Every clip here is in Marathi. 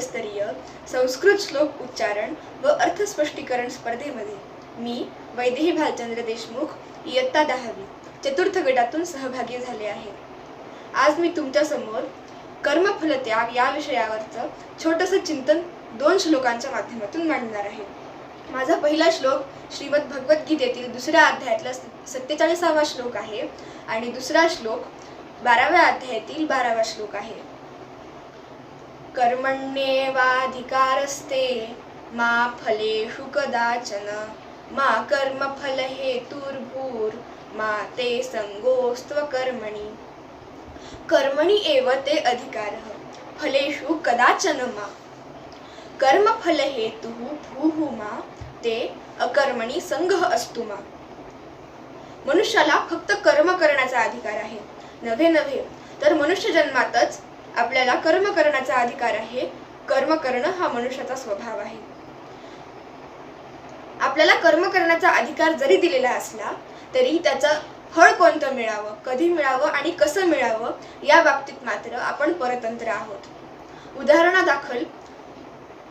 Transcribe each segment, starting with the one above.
संस्कृत श्लोक उच्चारण व अर्थस्पष्टीकरण स्पर्धेमध्ये मी वैदेही भालचंद्र देशमुख इयत्ता दहावी चतुर्थ गटातून सहभागी झाले आहे. आज मी तुमच्यासमोर कर्मफलत्याग या विषयावरचं छोटंसं चिंतन दोन श्लोकांच्या माध्यमातून मांडणार आहे. माझा पहिला श्लोक श्रीमद भगवद्गीतेतील दुसऱ्या अध्यायातला सत्तेचाळीसावा श्लोक आहे आणि दुसरा श्लोक बाराव्या अध्यायातील बारावा श्लोक आहे. कर्मण्येवाधिकारस्ते मा फलेषु कदाचन मा कर्मफलहेतुर्भूर्मा मा ते सङ्गोस्त्वकर्मणि। कर्मणि एव ते अधिकारः फलेषु कदाचन मा। कर्मफलहेतुः भूः मा ते अकर्मणी संघ असतो मा। मनुष्याला फक्त कर्म करण्याचा अधिकार आहे. नव्हे नव्हे तर मनुष्य जन्मातच आपल्याला कर्म करण्याचा अधिकार आहे. कर्म करणं हा मनुष्याचा स्वभाव आहे. आपल्याला कर्म करण्याचा अधिकार जरी दिलेला असला तरी त्याचं फळ कोणतं मिळावं कधी मिळावं आणि कसं मिळावं या बाबतीत मात्र आपण परतंत्र आहोत. उदाहरणादाखल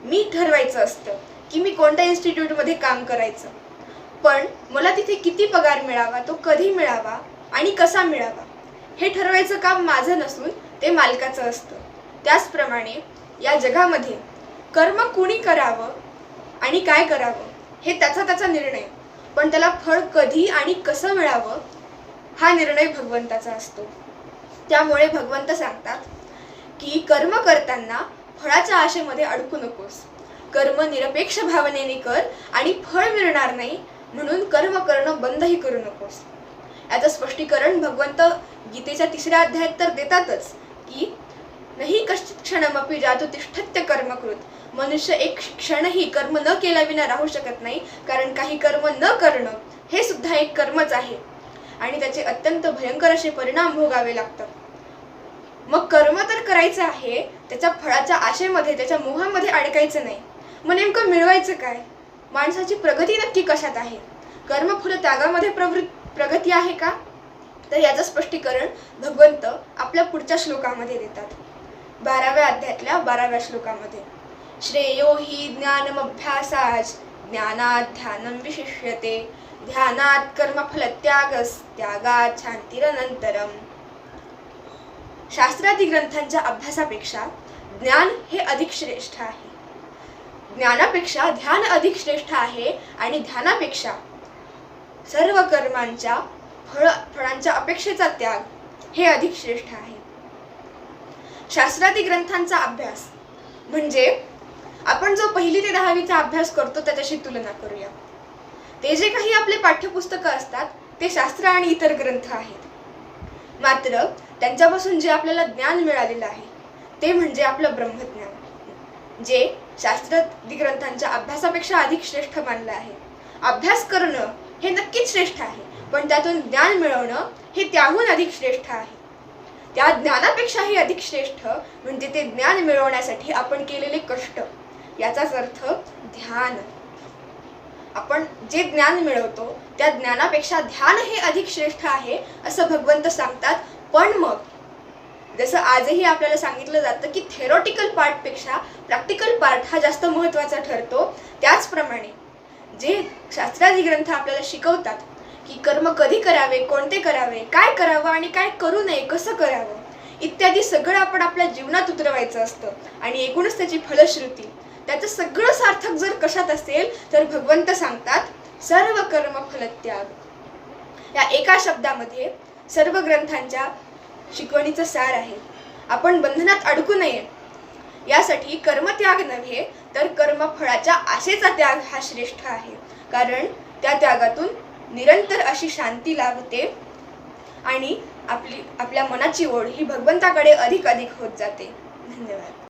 मी ठरवायचं असतं की मी कोणत्या इन्स्टिट्यूटमध्ये काम करायचं. पण मला तिथे किती पगार मिळावा तो कधी मिळावा आणि कसा मिळावा हे ठरवायचं काम माझं नसून ते मालकाचं असतं. त्याचप्रमाणे या जगामध्ये कर्म कुणी करावं आणि काय करावं हे त्याचा त्याचा निर्णय. पण त्याला फळ कधी आणि कसं मिळावं हा निर्णय भगवंताचा असतो. त्यामुळे भगवंत सांगतात की कर्म करताना फळाच्या आशेमध्ये अडकू नकोस. कर्म निरपेक्ष भावनेने कर आणि फळ मिळणार नाही म्हणून कर्म करणं बंदही करू नकोस. याचं स्पष्टीकरण भगवंत गीतेच्या तिसऱ्या अध्यायात तर देतातच. की नाही कश्चित क्षणमपि जातो तिष्ठत्य कर्मकृत मनुष्य एक क्षणही कर्म न केल्याविना राहू शकत नाही कारण काही कर्म न करणं हे सुद्धा एक कर्मच आहे. आणि त्याचे अत्यंत भयंकर असे परिणाम भोगावे लागतात. मग कर्म तर करायचं आहे त्याच्या फळाच्या आशेमध्ये त्याच्या मोहामध्ये अडकायचं नाही. मग नेमकं मिळवायचं काय? माणसाची प्रगती नक्की कशात आहे? कर्मफल त्यागामध्ये प्रवृत्त प्रगती आहे का? तर याचं स्पष्टीकरण भगवंत आपल्या पुढच्या श्लोकामध्ये देतात. बाराव्या अध्यायातल्या बाराव्या श्लोकामध्ये. श्रेयो हि ज्ञानमभ्यासाच ज्ञानात ध्यानं विशिष्यते. ध्यानात कर्मफल त्यागस त्यागात शांतीरनंतरम शास्त्रादी ग्रंथांच्या अभ्यासापेक्षा ज्ञान हे अधिक श्रेष्ठ आहे. ज्ञानापेक्षा ध्यान अधिक श्रेष्ठ आहे आणि ध्यानापेक्षा सर्व कर्मांच्या फळ फळांच्या अपेक्षेचा त्याग हे अधिक श्रेष्ठ आहे. शास्त्रादी ग्रंथांचा अभ्यास म्हणजे आपण जो पहिली ते दहावीचा अभ्यास करतो त्याच्याशी तुलना करूया. ते जे काही आपले पाठ्यपुस्तकं असतात ते शास्त्र आणि इतर ग्रंथ आहेत. मात्र त्यांच्यापासून जे आपल्याला ज्ञान मिळालेलं आहे ते म्हणजे आपलं ब्रह्मज्ञान जे शास्त्रादी ग्रंथांच्या अभ्यासापेक्षा अधिक श्रेष्ठ मानलं आहे. अभ्यास करणं हे नक्कीच श्रेष्ठ आहे. पण त्यातून ज्ञान मिळवणं हे त्याहून अधिक श्रेष्ठ आहे. त्या ज्ञानापेक्षाही अधिक श्रेष्ठ म्हणजे ते ज्ञान मिळवण्यासाठी आपण केलेले कष्ट. याचाच अर्थ ध्यान. आपण जे ज्ञान मिळवतो त्या ज्ञानापेक्षा ध्यान हे अधिक श्रेष्ठ आहे असं भगवंत सांगतात. पण मग जसं आजही आपल्याला सांगितलं जातं की थेरॉटिकल पार्टपेक्षा प्रॅक्टिकल पार्ट हा जास्त महत्त्वाचा ठरतो. त्याचप्रमाणे जे शास्त्रादी ग्रंथ आपल्याला शिकवतात की कर्म कधी करावे कोणते करावे काय करावं आणि काय करू नये कसं करावं? इत्यादी सगळं आपण आपल्या जीवनात उतरवायचं असतं. आणि एकूणच त्याची फलश्रुती. त्याचं सगळं सार्थक जर कशात असेल तर भगवंत सांगतात सर्व कर्म फलत्याग. या एका शब्दामध्ये सर्व ग्रंथांच्या शिकवणीचं सार आहे. आपण बंधनात अडकू नये. यासाठी कर्मत्याग नव्हे तर कर्मफळाच्या आशेचा त्याग हा श्रेष्ठ आहे. कारण त्या त्यागातून निरंतर अशी शांती लाभते आणि आपली आपल्या मनाची ओढ ही भगवंताकडे अधिक अधिक होत जाते. धन्यवाद.